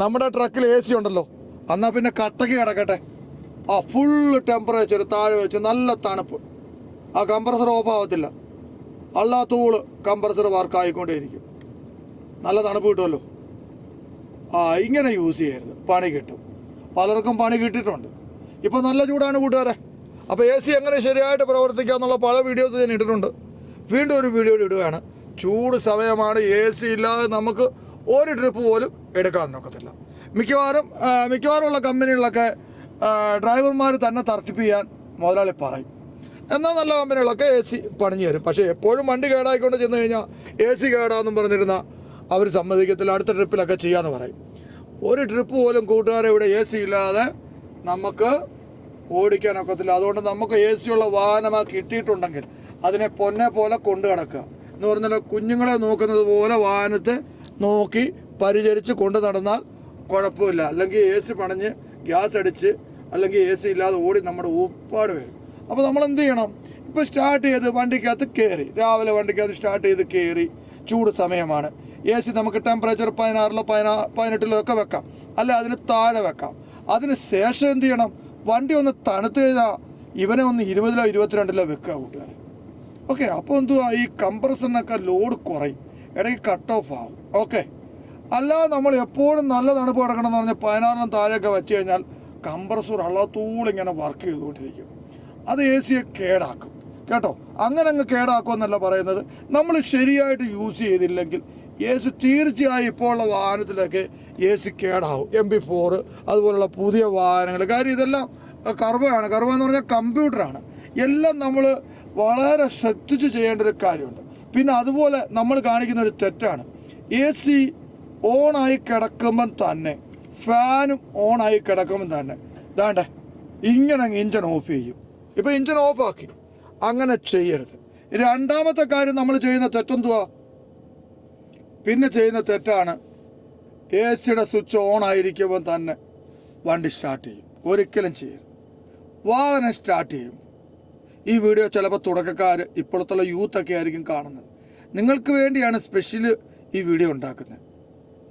നമ്മുടെ ട്രക്കിൽ A C ഉണ്ടല്ലോ. എന്നാൽ പിന്നെ കട്ടക്ക് കിടക്കട്ടെ. ആ ഫുൾ ടെമ്പറേച്ചർ താഴെ വെച്ച് നല്ല തണുപ്പ്. ആ കംപ്രസർ ഓഫ് ആവത്തില്ല. അള്ളാത്തൂൾ കംപ്രസർ വർക്ക് ആയിക്കൊണ്ടേയിരിക്കും. നല്ല തണുപ്പ് കിട്ടുമല്ലോ. ആ ഇങ്ങനെ യൂസ് ചെയ്യരുത്. പണി കിട്ടും. പലർക്കും പണി കിട്ടിയിട്ടുണ്ട്. ഇപ്പോൾ നല്ല ചൂടാണ് കൂട്ടുകാരെ. അപ്പോൾ എ സി എങ്ങനെ ശരിയായിട്ട് പ്രവർത്തിക്കുക എന്നുള്ള പല വീഡിയോസ് ഞാൻ ഇട്ടിട്ടുണ്ട്. വീണ്ടും ഒരു വീഡിയോ ഇടുകയാണ്. ചൂട് സമയമാണ് എ സി ഇല്ലാതെ നമുക്ക് ഒരു ട്രിപ്പ് പോലും എടുക്കാൻ നോക്കത്തില്ല. മിക്കവാറും മിക്കവാറും മിക്കവാറുമുള്ള കമ്പനികളിലൊക്കെ ഡ്രൈവർമാർ തന്നെ തർത്തിപ്പ് ചെയ്യാൻ മുതലാളി പറയും. എന്നാൽ നല്ല കമ്പനികളൊക്കെ എ സി പണിഞ്ഞു തരും പക്ഷേ എപ്പോഴും വണ്ടി കേടായിക്കൊണ്ട് ചെന്ന് കഴിഞ്ഞാൽ എ സി കേടാന്നും പറഞ്ഞിരുന്ന അവർ സമ്മതിക്കത്തില്ല. അടുത്ത ട്രിപ്പിലൊക്കെ ചെയ്യാമെന്ന് പറയും. ഒരു ട്രിപ്പ് പോലും കൂട്ടുകാരെ ഇവിടെ എ സി ഇല്ലാതെ നമുക്ക് ഓടിക്കാൻ ഓടിക്കാനൊക്കത്തില്ല അതുകൊണ്ട് നമുക്ക് എ ഉള്ള വാഹനമാണ് കിട്ടിയിട്ടുണ്ടെങ്കിൽ അതിനെ പൊന്നെ പോലെ കൊണ്ടു കിടക്കുക എന്ന് പറഞ്ഞാൽ കുഞ്ഞുങ്ങളെ നോക്കുന്നത് പോലെ വാഹനത്തെ നോക്കി പരിചരിച്ച് കൊണ്ടു നടന്നാൽ കുഴപ്പമില്ല. അല്ലെങ്കിൽ എ സി പണഞ്ഞ് ഗ്യാസ് അടിച്ച് അല്ലെങ്കിൽ എ സി ഇല്ലാതെ ഓടി നമ്മുടെ ഊപ്പാട് വരും. അപ്പോൾ നമ്മൾ എന്ത് ചെയ്യണം? ഇപ്പോൾ സ്റ്റാർട്ട് ചെയ്ത് വണ്ടിക്കകത്ത് കയറി രാവിലെ വണ്ടിക്കകത്ത് സ്റ്റാർട്ട് ചെയ്ത് കയറി ചൂട് സമയമാണ്. എ സി നമുക്ക് ടെമ്പറേച്ചർ പതിനാറിലോ പതിനാ പതിനെട്ടിലോ ഒക്കെ വെക്കാം. അല്ല അതിന് താഴെ വെക്കാം. അതിന് ശേഷം എന്ത് ചെയ്യണം? വണ്ടി ഒന്ന് തണുത്ത് കഴിഞ്ഞാൽ ഇവനെ ഒന്ന് ഇരുപതിലോ ഇരുപത്തിരണ്ടിലോ വെക്കുക കൂട്ടുകാരെ. ഓക്കെ അപ്പോൾ എന്തുവാ? ഈ കംപ്രസറിനൊക്കെ ലോഡ് കുറയും. ഇടയ്ക്ക് കട്ട് ഓഫ് ആവും ഓക്കെ അല്ലാതെ നമ്മൾ എപ്പോഴും നല്ല തണുപ്പ് കിടക്കണം എന്ന് പറഞ്ഞാൽ പതിനാറിനും താഴെയൊക്കെ വെച്ച് കഴിഞ്ഞാൽ കംപ്രസർ അള്ളാത്തൂൾ ഇങ്ങനെ വർക്ക് ചെയ്തുകൊണ്ടിരിക്കും. അത് എ സിയെ കേടാക്കും. കേട്ടോ? അങ്ങനെ അങ്ങ് കേടാക്കുമെന്നല്ല പറയുന്നത്. നമ്മൾ ശരിയായിട്ട് യൂസ് ചെയ്തില്ലെങ്കിൽ എ സി തീർച്ചയായും ഇപ്പോൾ ഉള്ള വാഹനത്തിലൊക്കെ എ സി കേടാവും. എം ബി ഫോർ അതുപോലുള്ള പുതിയ വാഹനങ്ങൾ. കാര്യം ഇതെല്ലാം കർവയാണ് കർവ എന്ന് പറഞ്ഞാൽ കമ്പ്യൂട്ടറാണ് എല്ലാം നമ്മൾ വളരെ ശ്രദ്ധിച്ച് ചെയ്യേണ്ട ഒരു കാര്യമുണ്ട്. പിന്നെ അതുപോലെ നമ്മൾ കാണിക്കുന്ന ഒരു തെറ്റാണ്. എ സി ഓണായി കിടക്കുമ്പം തന്നെ ഫാനും ഓണായി കിടക്കുമ്പം തന്നെ ദാണ്ടേ ഇങ്ങനെ ഇഞ്ചൻ ഓഫ് ചെയ്യും. ഇപ്പോൾ ഇഞ്ചൻ ആക്കി. അങ്ങനെ ചെയ്യരുത്. രണ്ടാമത്തെ കാര്യം നമ്മൾ ചെയ്യുന്ന തെറ്റെന്തുവാ പിന്നെ ചെയ്യുന്ന തെറ്റാണ് എ സിയുടെ സ്വിച്ച് ഓൺ ആയിരിക്കുമ്പോൾ തന്നെ വണ്ടി സ്റ്റാർട്ട് ചെയ്യും. ഒരിക്കലും ചെയ്യരുത്. വാഹനം സ്റ്റാർട്ട് ചെയ്യും. ഈ വീഡിയോ ചിലപ്പോൾ തുടക്കക്കാർ ഇപ്പോഴത്തുള്ള യൂത്തൊക്കെ ആയിരിക്കും കാണുന്നത്. നിങ്ങൾക്ക് വേണ്ടിയാണ് സ്പെഷ്യൽ ഈ വീഡിയോ ഉണ്ടാക്കുന്നത്.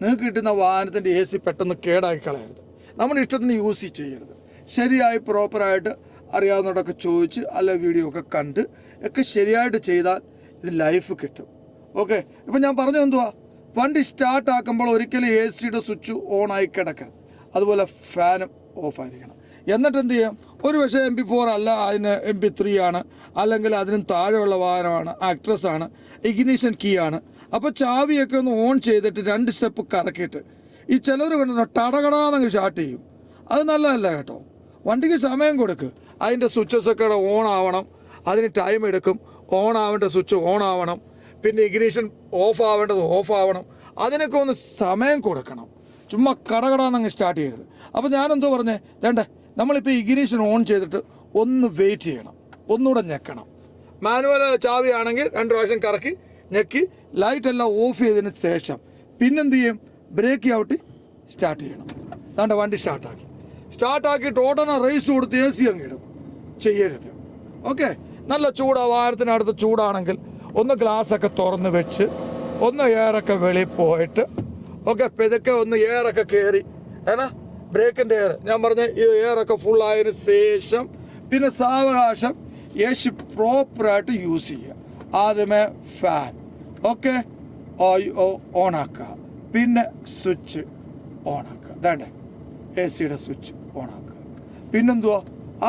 നിങ്ങൾക്ക് കിട്ടുന്ന വാഹനത്തിന്റെ എ സി പെട്ടെന്ന് കേടാക്കി കളയരുത്. നമ്മുടെ ഇഷ്ടത്തിന് യൂസ് ചെയ്യരുത്. ശരിയായി പ്രോപ്പറായിട്ട് അറിയാവുന്നവരൊക്കെ ചോദിച്ച് അല്ല വീഡിയോ ഒക്കെ കണ്ട് ഒക്കെ ശരിയായിട്ട് ചെയ്താൽ ഇത് ലൈഫ് കിട്ടും. ഓക്കെ ഇപ്പം ഞാൻ പറഞ്ഞു എന്തുവാ? വണ്ടി സ്റ്റാർട്ട് ആക്കുമ്പോൾ ഒരിക്കലും എ സിയുടെ സ്വിച്ച് ഓൺ ആയി കിടക്കരുത്. അതുപോലെ ഫാനും ഓഫ് ആയിരിക്കണം. എന്നിട്ട് എന്ത് ചെയ്യാം ഒരു പക്ഷേ എം പി ഫോർ അല്ല അതിന് എം പി ത്രീ ആണ്. അല്ലെങ്കിൽ അതിനും താഴെയുള്ള വാഹനമാണ് ആക്ട്രസ് ആണ് ഇഗ്നീഷൻ കീ ആണ്. അപ്പോൾ ചാവിയൊക്കെ ഒന്ന് ഓൺ ചെയ്തിട്ട് രണ്ട് സ്റ്റെപ്പ് കറക്കിയിട്ട് ഈ ചിലർ കണ്ടോ ടടകടാന്നങ്ങ് സ്റ്റാർട്ട് ചെയ്യും. അത് നല്ലതല്ല കേട്ടോ. വണ്ടിക്ക് സമയം കൊടുക്കുക അതിന്റെ സ്വിച്ചസ് ഒക്കെ ഓൺ ആവണം. അതിന് ടൈം എടുക്കും. ഓൺ ആവേണ്ട സ്വിച്ച് ഓൺ ആവണം. പിന്നെ ഇഗ്നീഷൻ ഓഫ് ആവേണ്ടത് ഓഫ് ആവണം. അതിനൊക്കെ ഒന്ന് സമയം കൊടുക്കണം. ചുമ്മാ കടകടാന്നങ്ങ് സ്റ്റാർട്ട് ചെയ്യരുത്. അപ്പോൾ ഞാനെന്തോ പറഞ്ഞേ? വേണ്ടേ നമ്മളിപ്പോൾ ഇഗ്നീഷൻ ഓൺ ചെയ്തിട്ട് ഒന്ന് വെയിറ്റ് ചെയ്യണം. ഒന്നുകൂടെ ഞെക്കണം. മാനുവൽ ചാവിയാണെങ്കിൽ രണ്ട് പ്രാവശ്യം കറക്കി ഞെക്കി ലൈറ്റ് എല്ലാം ഓഫ് ചെയ്തതിന് ശേഷം പിന്നെന്ത് ചെയ്യും? ബ്രേക്ക് ഔട്ട് സ്റ്റാർട്ട് ചെയ്യണം. അതാണ്ട് വണ്ടി സ്റ്റാർട്ടാക്കി സ്റ്റാർട്ടാക്കിയിട്ട് ഉടനെ റേസ് കൊടുത്ത് എ സി അങ്ങ് ഇടും. ചെയ്യരുത്. ഓക്കെ നല്ല ചൂടാ വാഹനത്തിനടുത്ത് ചൂടാണെങ്കിൽ ഒന്ന് ഗ്ലാസ്സൊക്കെ തുറന്ന് വെച്ച് ഒന്ന് എയറൊക്കെ വെളിയിൽ പോയിട്ട് ഓക്കെ പെതുക്കെ ഒന്ന് എയറൊക്കെ കയറി ഏനാ ബ്രേക്കിന്റെ എയർ ഞാൻ പറഞ്ഞ ഈ എയറൊക്കെ ഫുൾ ആയതിനു ശേഷം പിന്നെ സാവകാശം സി പ്രോപ്പറായിട്ട് യൂസ് ചെയ്യുക ആദ്യമേ ഫാൻ ഓക്കെ ഓണാക്കുക പിന്നെ സ്വിച്ച് ഓണാക്കുക വേണ്ടേ എ സിയുടെ സ്വിച്ച് ഓണാക്കുക പിന്നെന്തുവാ?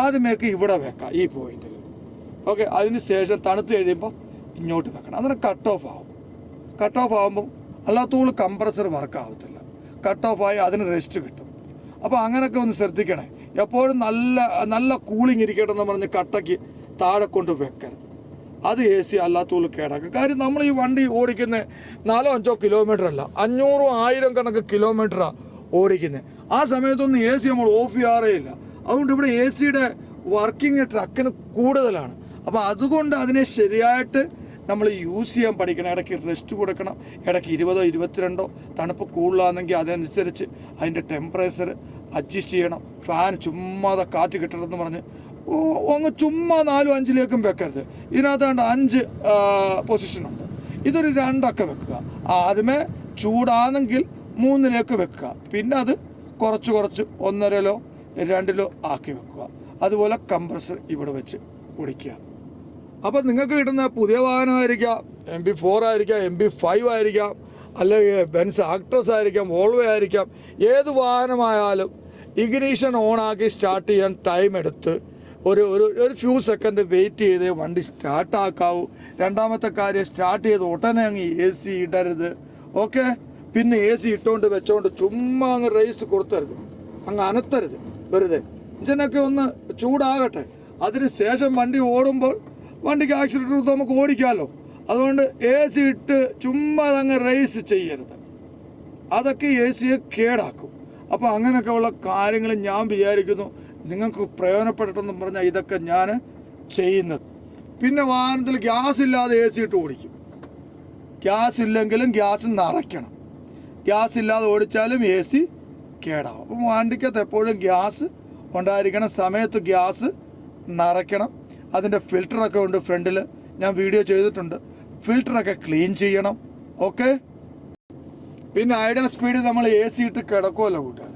ആദ്യമേക്ക് ഇവിടെ വെക്കാം ഈ പോയിന്റിൽ ഓക്കെ അതിന് ശേഷം തണുത്ത് കഴിയുമ്പോൾ ഇങ്ങോട്ട് വെക്കണം. അന്നേരം കട്ട് ഓഫ് ആവും. കട്ട് ഓഫ് ആകുമ്പോൾ അല്ലാത്തോളം കംപ്രസർ വർക്ക് ആവത്തില്ല. കട്ട് ഓഫ് ആയി അതിന് റെസ്റ്റ് കിട്ടും. അപ്പോൾ അങ്ങനെയൊക്കെ ഒന്ന് ശ്രദ്ധിക്കണേ. എപ്പോഴും നല്ല നല്ല കൂളിംഗ് ഇരിക്കട്ടെ എന്ന് പറഞ്ഞ് കട്ടയ്ക്ക് താഴെ കൊണ്ട് വെക്കരുത്. അത് എ സി അല്ലാത്തോളം കേടാക്കും. കാര്യം നമ്മൾ ഈ വണ്ടി ഓടിക്കുന്ന നാലോ അഞ്ചോ കിലോമീറ്റർ അല്ല അഞ്ഞൂറും ആയിരം കണക്ക് കിലോമീറ്ററാണ് ഓടിക്കുന്നത് ആ സമയത്തൊന്നും എ സി നമ്മൾ ഓഫ് ചെയ്യാറേ ഇല്ല. അതുകൊണ്ട് ഇവിടെ എ സിയുടെ വർക്കിംഗ് ട്രക്കിന് കൂടുതലാണ്. അപ്പോൾ അതുകൊണ്ട് അതിനെ ശരിയായിട്ട് നമ്മൾ യൂസ് ചെയ്യാൻ പഠിക്കണം. ഇടയ്ക്ക് റെസ്റ്റ് കൊടുക്കണം. ഇടയ്ക്ക് ഇരുപതോ ഇരുപത്തിരണ്ടോ തണുപ്പ് കൂടുതലാണെങ്കിൽ അതനുസരിച്ച് അതിന്റെ ടെമ്പറേച്ചർ അഡ്ജസ്റ്റ് ചെയ്യണം. ഫാൻ ചുമ്മാതെ കാറ്റ് കിട്ടണമെന്ന് പറഞ്ഞ് അങ്ങ് ചുമ്മാ നാലും അഞ്ചിലേക്കും വെക്കരുത്. ഇതിനകത്താണ്ട് അഞ്ച് പൊസിഷനുണ്ട് ഇതൊരു രണ്ടൊക്കെ വെക്കുക. ആദ്യമേ ചൂടാണെങ്കിൽ മൂന്നിലേക്ക് വെക്കുക. പിന്നെ അത് കുറച്ച് കുറച്ച് ഒന്നരലോ രണ്ടിലോ ആക്കി വെക്കുക. അതുപോലെ കംപ്രസർ ഇവിടെ വെച്ച് കുടിക്കുക. അപ്പം നിങ്ങൾക്ക് കിട്ടുന്ന പുതിയ വാഹനമായിരിക്കാം എം ബി ഫോർ ആയിരിക്കാം എം ബി ഫൈവ് ആയിരിക്കാം അല്ലെങ്കിൽ ബെൻസ് ആക്ട്രസ് ആയിരിക്കാം വോൾവോ ആയിരിക്കാം. ഏത് വാഹനമായാലും ഇഗ്നീഷൻ ഓണാക്കി സ്റ്റാർട്ട് ചെയ്യാൻ ടൈം എടുത്ത് ഒരു ഒരു ഒരു ഫ്യൂ സെക്കൻഡ് വെയിറ്റ് ചെയ്ത് വണ്ടി സ്റ്റാർട്ട് ആക്കാവൂ. രണ്ടാമത്തെ കാര്യം സ്റ്റാർട്ട് ചെയ്ത് ഉടനെ അങ്ങ് എ സി ഇടരുത്. ഓക്കെ പിന്നെ എ സി ഇട്ടുകൊണ്ട് വെച്ചോണ്ട് ചുമ്മാ അങ്ങ് റേസ് കൊടുത്തരുത്. അങ്ങ് അനത്തരുത്. വെറുതെ. ഇഞ്ചിനൊക്കെ ഒന്ന് ചൂടാകട്ടെ. അതിന് ശേഷം വണ്ടി ഓടുമ്പോൾ വണ്ടിക്ക് ആക്സിഡന്റ് കൊടുത്ത് നമുക്ക് ഓടിക്കാമല്ലോ അതുകൊണ്ട് എ സി ഇട്ട് ചുമ്മാ അതങ്ങ് റേസ് ചെയ്യരുത്. അതൊക്കെ എ സിയെ കേടാക്കും. അപ്പോൾ അങ്ങനെയൊക്കെ ഉള്ള കാര്യങ്ങൾ ഞാൻ വിചാരിക്കുന്നു. നിങ്ങൾക്ക് പ്രയോജനപ്പെടട്ടെന്ന് പറഞ്ഞാൽ ഇതൊക്കെ ഞാൻ ചെയ്യുന്നത്. പിന്നെ വാഹനത്തിൽ ഗ്യാസ് ഇല്ലാതെ എ സി ഇട്ട് ഓടിക്കും. ഗ്യാസ് ഇല്ലെങ്കിലും ഗ്യാസ് നിറയ്ക്കണം. ഗ്യാസ് ഇല്ലാതെ ഓടിച്ചാലും എ സി കേടാവും. അപ്പം വണ്ടിക്കകത്ത് എപ്പോഴും ഗ്യാസ് ഉണ്ടായിരിക്കണം. സമയത്ത് ഗ്യാസ് നിറയ്ക്കണം. അതിന്റെ ഫിൽറ്ററൊക്കെ ഉണ്ട് ഫ്രണ്ടിൽ. ഞാൻ വീഡിയോ ചെയ്തിട്ടുണ്ട്. ഫിൽറ്ററൊക്കെ ക്ലീൻ ചെയ്യണം. ഓക്കെ? പിന്നെ ഐഡൽ സ്പീഡ് നമ്മൾ എ സി ഇട്ട് കിടക്കുമല്ലോ കൂട്ടുകാർ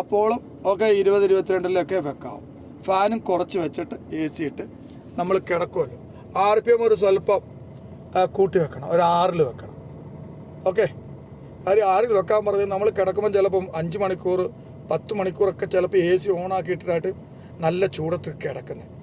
അപ്പോഴും ഒക്കെ ഇരുപത് ഇരുപത്തിരണ്ടിലൊക്കെ വെക്കാം ഫാനും കുറച്ച് വെച്ചിട്ട് എ സി ഇട്ട് നമ്മൾ കിടക്കുമല്ലോ ആർ പി എം ഒരു സ്വല്പം കൂട്ടി വെക്കണം. ഒരു ആറിൽ വെക്കണം. ഓക്കെ? കാര്യം ആറിൽ വെക്കാൻ പറഞ്ഞാൽ നമ്മൾ കിടക്കുമ്പോൾ ചിലപ്പം അഞ്ച് മണിക്കൂർ പത്ത് മണിക്കൂറൊക്കെ ചിലപ്പോൾ എ സി ഓണാക്കിയിട്ടായിട്ട് നല്ല ചൂടത്ത് കിടക്കുന്നത്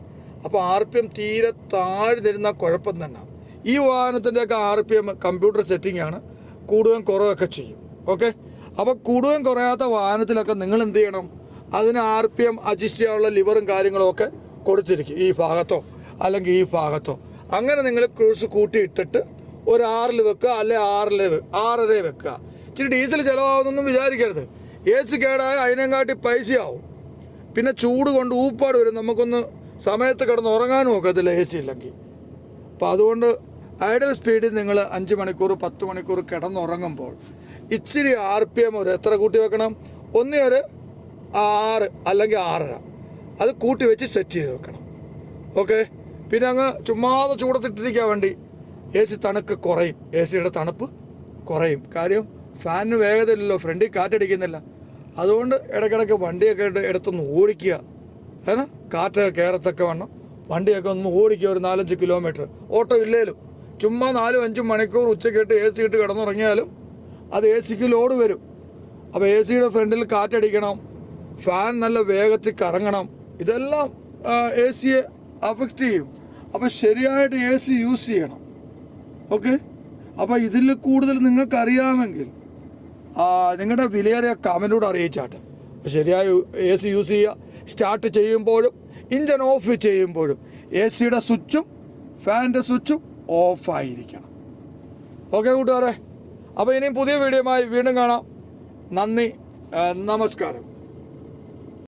അപ്പോൾ ആർ പി എം തീരെ താഴ്ന്നിരുന്ന കുഴപ്പം തന്നെ. ഈ വാഹനത്തിന്റെയൊക്കെ R P M computer setting ആണ്. കൂടുകയും കുറവൊക്കെ ചെയ്യും. ഓക്കെ അപ്പോൾ കൂടുകയും കുറയാത്ത വാഹനത്തിലൊക്കെ നിങ്ങൾ എന്ത് ചെയ്യണം? അതിന് ആർ പി എം അഡ്ജസ്റ്റ് ചെയ്യാനുള്ള ലിവറും കാര്യങ്ങളും ഒക്കെ കൊടുത്തിരിക്കും. ഈ ഭാഗത്തോ അല്ലെങ്കിൽ ഈ ഭാഗത്തോ. അങ്ങനെ നിങ്ങൾ ക്രൂസ് കൂട്ടിയിട്ടിട്ട് ഒരു ആറിൽ വെക്കുക അല്ലെ ആറിൽ ആറര വെക്കുക. ഇച്ചിരി ഡീസൽ ചിലവാകുന്നൊന്നും വിചാരിക്കരുത്. എ സി കേടായ അതിനെക്കാട്ടി പൈസയാവും. പിന്നെ ചൂട് കൊണ്ട് ഊപ്പാട് വരും. നമുക്കൊന്ന് സമയത്ത് കിടന്ന് ഉറങ്ങാനും ഒക്കത്തില്ല എ സി ഇല്ലെങ്കിൽ അപ്പോൾ അതുകൊണ്ട് ഐഡൽ സ്പീഡിൽ നിങ്ങൾ അഞ്ച് മണിക്കൂർ പത്ത് മണിക്കൂർ കിടന്നുറങ്ങുമ്പോൾ ഇച്ചിരി ആർ പി എം ഒരു എത്ര കൂട്ടി വെക്കണം? ഒന്നേ ഒരു ആറ് അല്ലെങ്കിൽ ആറര. അത് കൂട്ടി വെച്ച് സെറ്റ് ചെയ്ത് വെക്കണം. ഓക്കെ പിന്നെ അങ്ങ് ചുമ്മാതെ ചൂടത്തിട്ടിരിക്കാൻ വേണ്ടി. എ സി തണുക്ക് കുറയും. എ സിയുടെ തണുപ്പ് കുറയും. കാര്യം ഫാനിന് വേഗതയില്ലല്ലോ ഫ്രണ്ടിൽ കാറ്റടിക്കുന്നില്ല. അതുകൊണ്ട് ഇടയ്ക്കിടയ്ക്ക് വണ്ടിയൊക്കെ എടുത്ത് എടുത്തൊന്ന് ഓടിക്കുക. ഏന കാറ്റൊക്കെ കയറത്തക്ക വണ്ണം. വണ്ടിയൊക്കെ ഒന്ന് ഓടിക്കുക ഒരു നാലഞ്ച് കിലോമീറ്റർ. ഓട്ടോ ഇല്ലേലും. ചുമ്മാ നാലും അഞ്ചും മണിക്കൂർ ഉച്ചക്കിട്ട് എ സി ഇട്ട് കിടന്നുറങ്ങിയാലും അത് എ സിക്ക് ലോഡ് വരും. അപ്പോൾ എ സിയുടെ ഫ്രണ്ടിൽ കാറ്റടിക്കണം. ഫാൻ നല്ല വേഗത്തിൽ കറങ്ങണം. ഇതെല്ലാം എ സിയെ അഫക്റ്റ് ചെയ്യും. അപ്പോൾ ശരിയായിട്ട് എ സി യൂസ് ചെയ്യണം. ഓക്കെ? അപ്പോൾ ഇതിൽ കൂടുതൽ നിങ്ങൾക്കറിയാമെങ്കിൽ നിങ്ങളുടെ വിലയേറിയ കമന്റോട് അറിയിച്ചാട്ടെ. ശരിയായ എ സി യൂസ് ചെയ്യുക. സ്റ്റാർട്ട് ചെയ്യുമ്പോഴും ഇഞ്ചൻ ഓഫ് ചെയ്യുമ്പോഴും എ സിയുടെ സ്വിച്ചും ഫാനിന്റെ സ്വിച്ചും ഓഫായിരിക്കണം ഓക്കെ കൂട്ടുകാരെ? അപ്പോൾ ഇനിയും പുതിയ വീഡിയോയുമായി വീണ്ടും കാണാം. നന്ദി നമസ്കാരം.